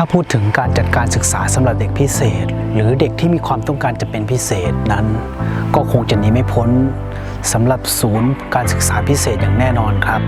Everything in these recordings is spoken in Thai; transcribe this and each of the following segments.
ถ้าพูดถึงการจัดการศึกษาสำหรับเด็กพิเศษ หรือเด็กที่มีความต้องการจะเป็นพิเศษนั้น ก็คงจะหนีไม่พ้นสำหรับศูนย์การศึกษาพิเศษอย่างแน่นอนครับ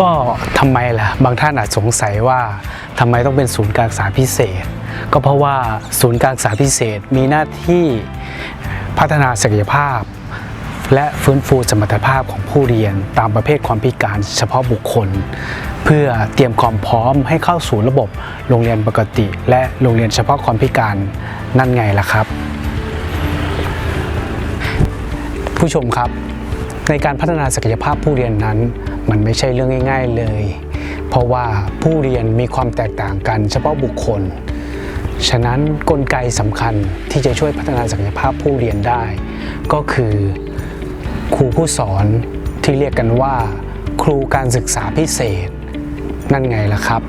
ก็ทำไมล่ะ บางท่านอาจสงสัยว่าทำไมต้องเป็นศูนย์การศึกษาพิเศษ ก็เพราะว่าศูนย์การศึกษาพิเศษมีหน้าที่พัฒนาศักยภาพ และฟื้นฟูสมรรถภาพของผู้เรียนตามประเภทความพิการเฉพาะบุคคล เพื่อเตรียมความพร้อมให้เข้าสู่ระบบโรงเรียนปกติ และโรงเรียนเฉพาะความพิการนั่นไงล่ะครับ ผู้ชมครับ ในการพัฒนาศักยภาพผู้เรียนนั้น มันไม่ใช่เรื่องง่าย ๆเลย เพราะว่าผู้เรียนมีความแตกต่างกันเฉพาะบุคคลฉะนั้นกลไกสำคัญที่จะช่วยพัฒนาศักยภาพผู้เรียนได้ ก็คือ ครูผู้สอนที่เรียกกันว่า ครูการศึกษาพิเศษ นั่นไงล่ะครับ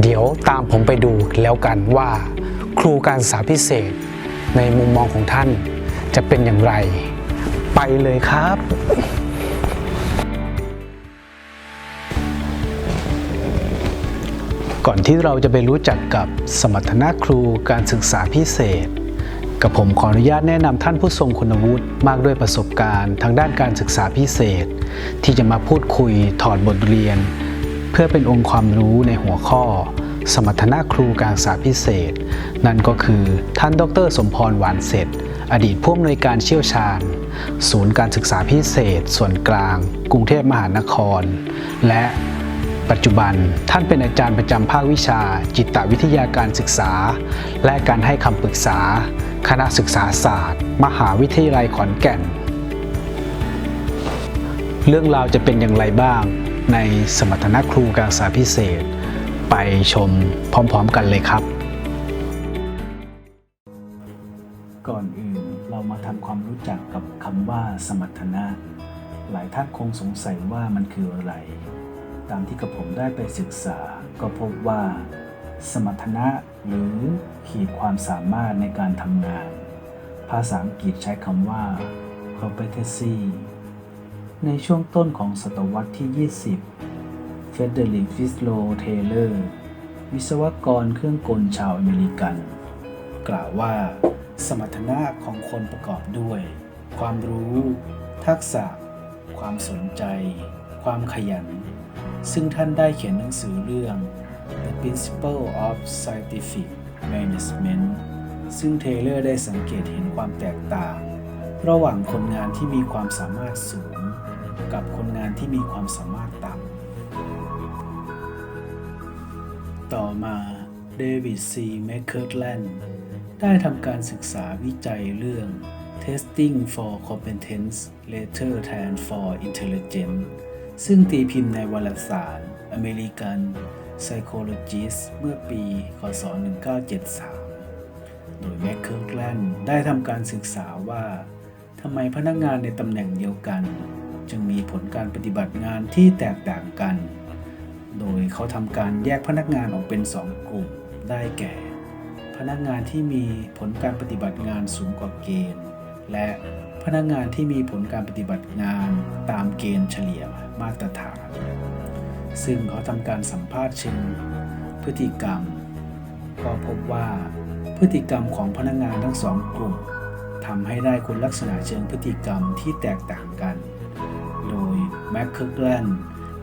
เดี๋ยวตามผมไปดูแล้วกันว่า ครูการศึกษาพิเศษ ในมุมมองของท่านจะเป็นอย่างไร ไปเลยครับก่อนที่เราจะไปรู้จักกับสมรรถนะครูการศึกษาพิเศษ กับผมขออนุญาตแนะนำท่านผู้ทรงคุณวุฒิมากด้วยประสบการณ์ทางด้านการศึกษาพิเศษ ที่จะมาพูดคุยถอดบทเรียน เพื่อเป็นองค์ความรู้ในหัวข้อ สมรรถนะครูการศึกษาพิเศษ นั่นก็คือท่านดร สมพรหวานเสร็จ อดีตผู้อำนวยการเชี่ยวชาญ ศูนย์การศึกษาพิเศษ ส่วนกลาง กรุงเทพมหานคร และปัจจุบันท่านเป็นอาจารย์ประจำภาควิชา จิตวิทยาการศึกษา และการให้คำปรึกษา คณะศึกษาศาสตร์ มหาวิทยาลัยขอนแก่น เรื่องราวจะเป็นอย่างไรบ้างในสมรรถนะครูการศึกษาพิเศษ ไปชมพร้อมๆกันเลยครับ ก่อนอื่นเรามาทำความรู้จักกับคำว่าสมรรถนะ หลายท่านคงสงสัยว่ามันคืออะไร ตามที่กระผมได้ไปศึกษาก็พบว่า สมรรถนะหรือขีดความสามารถในการทำงาน ภาษาอังกฤษใช้คำว่า competency ในช่วงต้นของศตวรรษที่ 20 เฟเดริกฟิสโลเทเลอร์ วิศวกรเครื่องกลชาวอเมริกัน กล่าวว่า สมรรถนะของคนประกอบด้วย ความรู้ ทักษะ ความสนใจ ความขยัน ซึ่งท่านได้เขียนหนังสือเรื่อง The Principle of Scientific Management ซึ่งเทเลอร์ได้สังเกตเห็นความแตกต่าง ระหว่างคนงานที่มีความสามารถสูง กับคนงานที่มีความสามารถต่ำ ต่อมาเดวิดซีแมคเคิร์แลนด์ได้ทำการศึกษาวิจัยเรื่อง Testing for Competence Later than for Intelligence ซึ่งตีพิมพ์ในวารสาร American Psychologist เมื่อปี คศ 1973 โดยแมคเคิร์แลนได้ทำการศึกษาว่าทำไมพนักงานในตำแหน่งเดียวกัน จึงมีผลการปฏิบัติงานที่แตกต่างกัน โดยเขาทำการแยกพนักงานออกเป็น 2 กลุ่ม ได้แก่ พนักงานที่มีผลการปฏิบัติงานสูงกว่าเกณฑ์ และพนักงานที่มีผลการปฏิบัติงานตามเกณฑ์เฉลี่ยมาตรฐาน ซึ่งเขาทำการสัมภาษณ์เชิงพฤติกรรม ก็พบว่าพฤติกรรมของพนักงานทั้งสองกลุ่มทำให้ได้คุณลักษณะเชิงพฤติกรรมที่แตกต่างกัน โดยแมคเคิร์แลน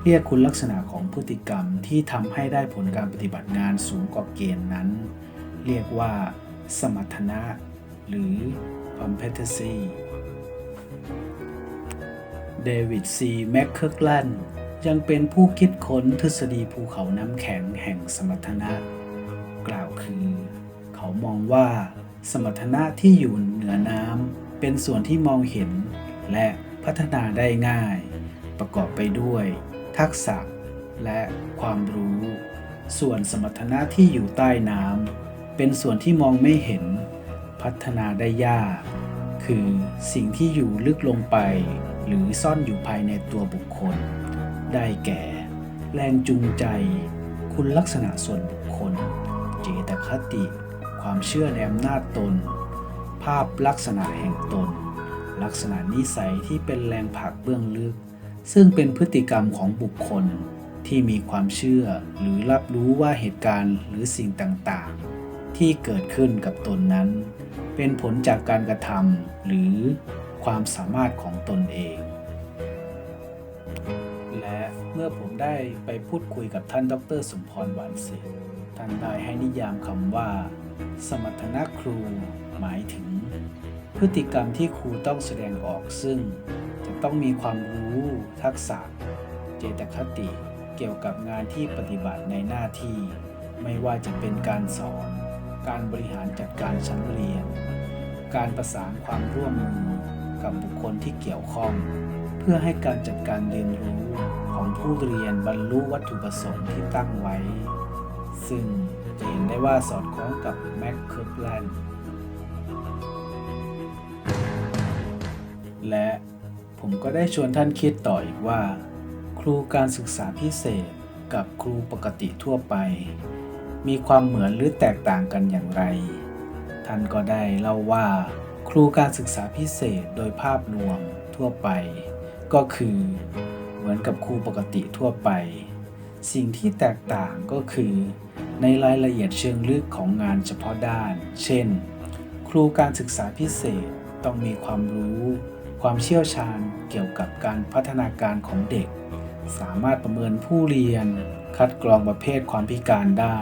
เรียกคุณลักษณะของพฤติกรรมที่ทำให้ได้ผลการปฏิบัติงานสูงกว่าเกณฑ์นั้น เรียกว่า สมรรถนะ หรือ competency เดวิดซีแมคเคิร์แลน ยังเป็นผู้คิดค้นทฤษฎีภูเขาน้ำแข็งแห่งสมรรถนะ กล่าวคือ เขามองว่าสมรรถนะที่อยู่เหนือน้ำเป็นส่วนที่มองเห็น และพัฒนาได้ง่าย ประกอบไปด้วย ทักษะ และความรู้ ส่วนสมรรถนะที่อยู่ใต้น้ำเป็นส่วนที่มองไม่เห็น พัฒนาได้ยาก คือสิ่งที่อยู่ลึกลงไป หรือซ่อนอยู่ภายในตัวบุคคล ได้แก่ แรงจูงใจ คุณลักษณะส่วนบุคคล เจตคติ ความเชื่อในอำนาจตน ภาพลักษณะแห่งตน ลักษณะนิสัยที่เป็นแรงผลักเบื้องลึก ซึ่งเป็นพฤติกรรมของบุคคลที่มีความเชื่อหรือรับรู้ว่าเหตุการณ์หรือสิ่งต่างๆ ที่เกิดขึ้นกับตนนั้น เป็นผลจากการกระทำหรือความสามารถของตนเอง อผมได้ไปพูดคุยกับท่านดรสมพรหวานศิลป์ท่านได้ให้นิยามคำว่า สมรรถนะครู หมายถึง พฤติกรรมที่ครูต้องแสดงออกซึ่ง จะต้องมีความรู้ทักษะ เจตคติเกี่ยวกับงานที่ปฏิบัติในหน้าที่ ไม่ว่าจะเป็นการสอน การบริหารจัดการชั้นเรียน การประสานความร่วมมือกับบุคคลที่เกี่ยวข้อง เพื่อให้การจัดการเรียนรู้ ของผู้เรียนบรรลุวัตถุประสงค์ที่ตั้งไว้ ซึ่งจะเห็นได้ว่าสอดคล้องกับแม็กเคิร์แลนด์และผมก็ได้ชวนท่านคิดต่ออีกว่า ครูการศึกษาพิเศษกับครูปกติทั่วไป มีความเหมือนหรือแตกต่างกันอย่างไร ท่านก็ได้เล่าว่า ครูการศึกษาพิเศษโดยภาพรวมทั่วไป ก็คือ มือนกับครูปกติทั่วไป สิ่งที่แตกต่างก็คือ ในรายละเอียดเชิงลึกของงานเฉพาะด้าน เช่น ครูการศึกษาพิเศษต้องมีความรู้ ความเชี่ยวชาญเกี่ยวกับการพัฒนาการของเด็ก สามารถประเมินผู้เรียน คัดกรองประเภทความพิการได้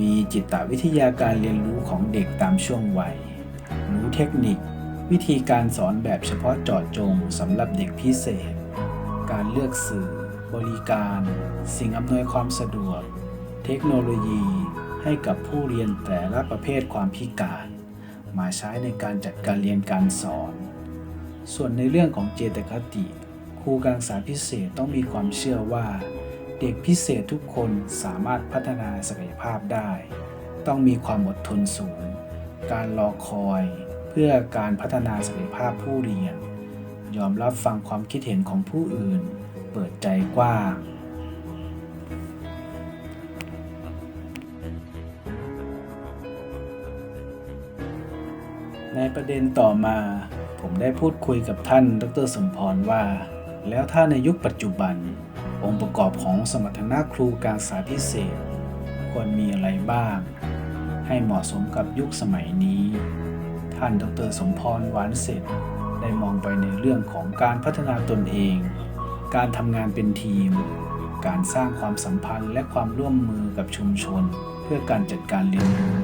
มีจิตวิทยาการเรียนรู้ของเด็กตามช่วงวัย รู้เทคนิค วิธีการสอนแบบเฉพาะเจาะจงสำหรับเด็กพิเศษ การเลือกสื่อ บริการ สิ่งอำนวยความสะดวก เทคโนโลยี ให้กับผู้เรียนแต่ละประเภทความพิการ มาใช้ในการจัดการเรียนการสอน ส่วนในเรื่องของเจตคติ ครูการศึกษาพิเศษต้องมีความเชื่อว่า เด็กพิเศษทุกคนสามารถพัฒนาศักยภาพได้ ต้องมีความอดทนสูง การรอคอย เพื่อการพัฒนาศักยภาพผู้เรียน ยอมรับฟังความคิดเห็นของผู้อื่น เปิดใจกว้าง ในประเด็นต่อมา ผมได้พูดคุยกับท่านดรสมพรว่า แล้วถ้าในยุคปัจจุบัน องค์ประกอบของสมรรถนะครูการศึกษาพิเศษ ควรมีอะไรบ้าง ให้เหมาะสมกับยุคสมัยนี้ ท่านดรสมพรหวานเสร็จ ได้มองไปในเรื่องของการพัฒนาตนเอง การทำงานเป็นทีม การสร้างความสัมพันธ์และความร่วมมือกับชุมชน เพื่อการจัดการเรียนรู้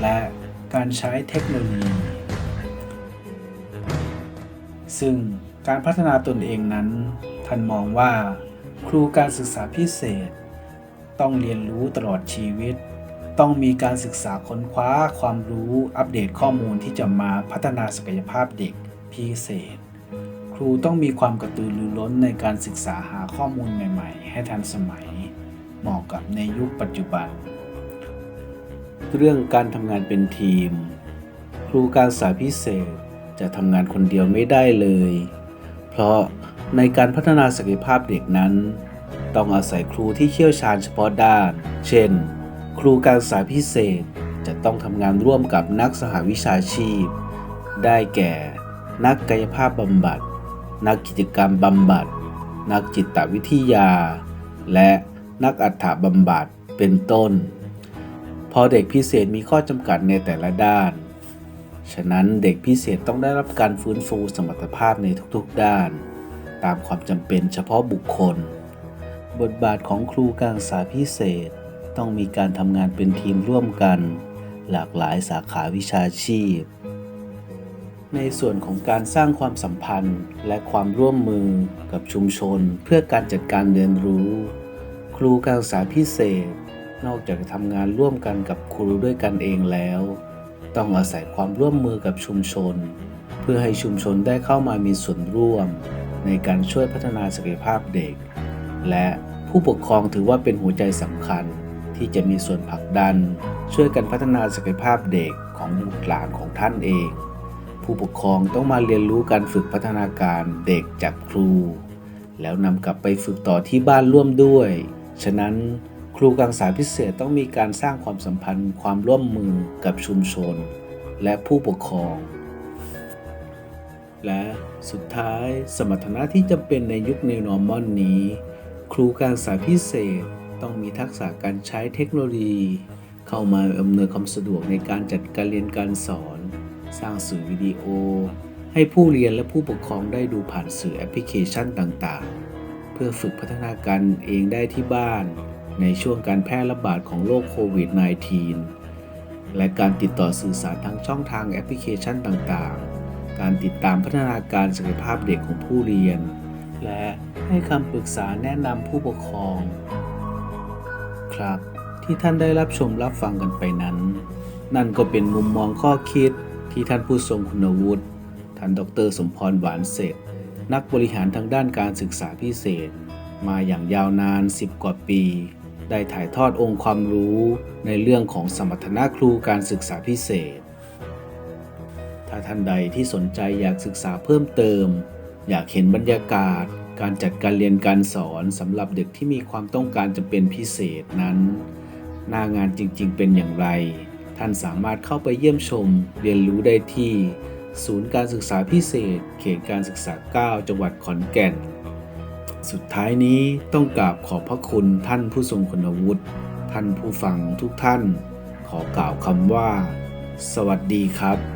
และการใช้เทคโนโลยี ซึ่งการพัฒนาตนเองนั้น ท่านมองว่า ครูการศึกษาพิเศษ ต้องเรียนรู้ตลอดชีวิต ต้องมีการศึกษาค้นคว้าความรู้อัปเดตข้อมูลที่จะมาพัฒนาศักยภาพเด็ก พิเศษ ครูต้องมีความกระตือรือร้นในการศึกษาหาข้อมูลใหม่ๆ ให้ทันสมัย เหมาะกับในยุคปัจจุบัน เรื่องการทำงานเป็นทีม ครูการศึกษาพิเศษจะทำงานคนเดียวไม่ได้เลย เพราะในการพัฒนาศักยภาพเด็กนั้น ต้องอาศัยครูที่เชี่ยวชาญเฉพาะด้าน เช่น ครูการศึกษาพิเศษจะต้องทำงานร่วมกับนักสหวิชาชีพ ได้แก่ นักกายภาพบำบัด นักกิจกรรมบำบัด นักจิตวิทยา และนักอัฏฐบำบัด เป็นต้น พอเด็กพิเศษมีข้อจำกัดในแต่ละด้าน ฉะนั้นเด็กพิเศษต้องได้รับการฟื้นฟูสมรรถภาพในทุกๆด้าน ตามความจำเป็นเฉพาะบุคคล บทบาทของครูการศึกษาพิเศษต้องมีการทำงานเป็นทีมร่วมกัน หลากหลายสาขาวิชาชีพ ในส่วนของการสร้างความสัมพันธ์ และความร่วมมือกับชุมชน เพื่อการจัดการเรียนรู้ ครูการศึกษาพิเศษ นอกจากทำงานร่วมกันกับครูด้วยกันเองแล้ว ต้องอาศัยความร่วมมือกับชุมชน เพื่อให้ชุมชนได้เข้ามามีส่วนร่วม ในการช่วยพัฒนาศักยภาพเด็ก และผู้ปกครองถือว่าเป็นหัวใจสำคัญที่จะมีส่วนผลักดัน ช่วยกันพัฒนาศักยภาพเด็กของบุตรหลานของท่านเอง ผู้ปกครองต้องมาเรียนรู้การฝึกพัฒนาการเด็กจากครู แล้วนำกลับไปฝึกต่อที่บ้านร่วมด้วย ฉะนั้นครูการศึกษาพิเศษต้องมีการสร้างความสัมพันธ์ ความร่วมมือกับชุมชน และผู้ปกครอง และสุดท้ายสมรรถนะที่จำเป็นในยุค New Normal นี้ ครูการศึกษาพิเศษต้องมีทักษะการใช้เทคโนโลยี เข้ามาอำนวยความสะดวกในการจัดการเรียนการสอน สร้างสื่อวิดีโอ ให้ผู้เรียนและผู้ปกครองได้ดูผ่านสื่อแอปพลิเคชันต่างๆ เพื่อฝึกพัฒนาการเองได้ที่บ้าน ในช่วงการแพร่ระบาดของโรคโควิด -19 และการติดต่อสื่อสารทางช่องทางแอปพลิเคชันต่างๆ การติดตามพัฒนาการศักยภาพเด็กของผู้เรียน และให้คำปรึกษาแนะนำผู้ปกครอง ครับที่ท่านได้รับชมรับฟังกันไปนั้น นั่นก็เป็นมุมมองข้อคิด ที่ท่านผู้ทรงคุณวุฒิท่านดร สมพรหวานเสร็จนักบริหารทางด้านการศึกษาพิเศษ มาอย่างยาวนาน 10 กว่าปี ได้ถ่ายทอดองค์ความรู้ในเรื่องของสมรรถนะครูการศึกษาพิเศษ ถ้าท่านใดที่สนใจอยากศึกษาเพิ่มเติม อยากเห็นบรรยากาศ การจัดการเรียนการสอนสำหรับเด็กที่มีความต้องการจะเป็นพิเศษนั้น หน้างานจริงๆเป็นอย่างไร ท่านสามารถเข้าไปเยี่ยมชม เรียนรู้ได้ที่ ศูนย์การศึกษาพิเศษ เขตการศึกษา 9 จังหวัดขอนแก่น สุดท้ายนี้ต้องกราบขอบพระคุณท่านผู้ทรงคุณวุฒิ ท่านผู้ฟังทุกท่าน ขอกล่าวคำว่า สวัสดีครับ